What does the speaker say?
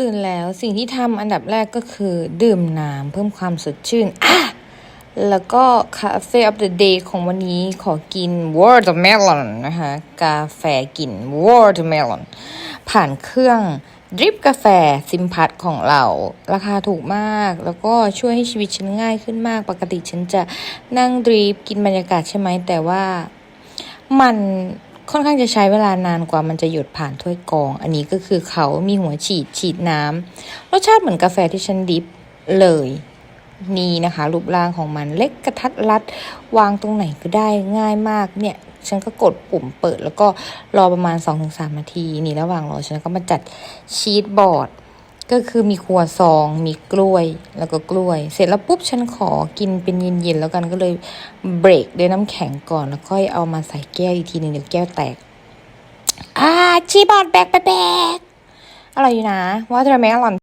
ตื่นแล้วสิ่งที่ทำอันดับแรกก็คือดื่มน้ำเพิ่มความสดชื่นอะแล้วก็คาเฟ่ of the day ของวันนี้ขอกิน watermelon นะคะ กาแฟกลิ่น watermelon ผ่านเครื่องดริปกาแฟซิมพัทของเรา ราคาถูกมาก แล้วก็ช่วยให้ชีวิตฉันง่ายขึ้นมาก ปกติฉันจะนั่งดริปกินบรรยากาศใช่ไหมแต่ว่ามัน ค่อนข้างจะใช้เวลานานกว่ามันจะหยดผ่านถ้วยกรอง อันนี้ก็คือเขามีหัวฉีดฉีดน้ำรสชาติเหมือนกาแฟที่ฉันดิฟเลยนี่นะคะ รูปร่างของมันเล็กกระทัดรัด วางตรงไหนก็ได้ง่ายมากเนี่ยฉันก็กดปุ่มเปิดแล้วก็รอประมาณ 2-3นาที นี่ระหว่างรอฉันก็มาจัดชีตบอร์ด ก็คือมีครัวซอง มีกล้วย แล้วก็กล้วย เสร็จแล้วปุ๊บฉันขอกินเป็นเย็นๆแล้วกันก็เลยเบรกด้วยน้ำแข็งก่อนแล้วค่อยเอามาใส่แก้วอีกทีหนึ่งเดี๋ยวแก้วแตก อ่าชีบอร์ดแบกไปแบกอร่อยอยู่นะว่าทำไมอร่อย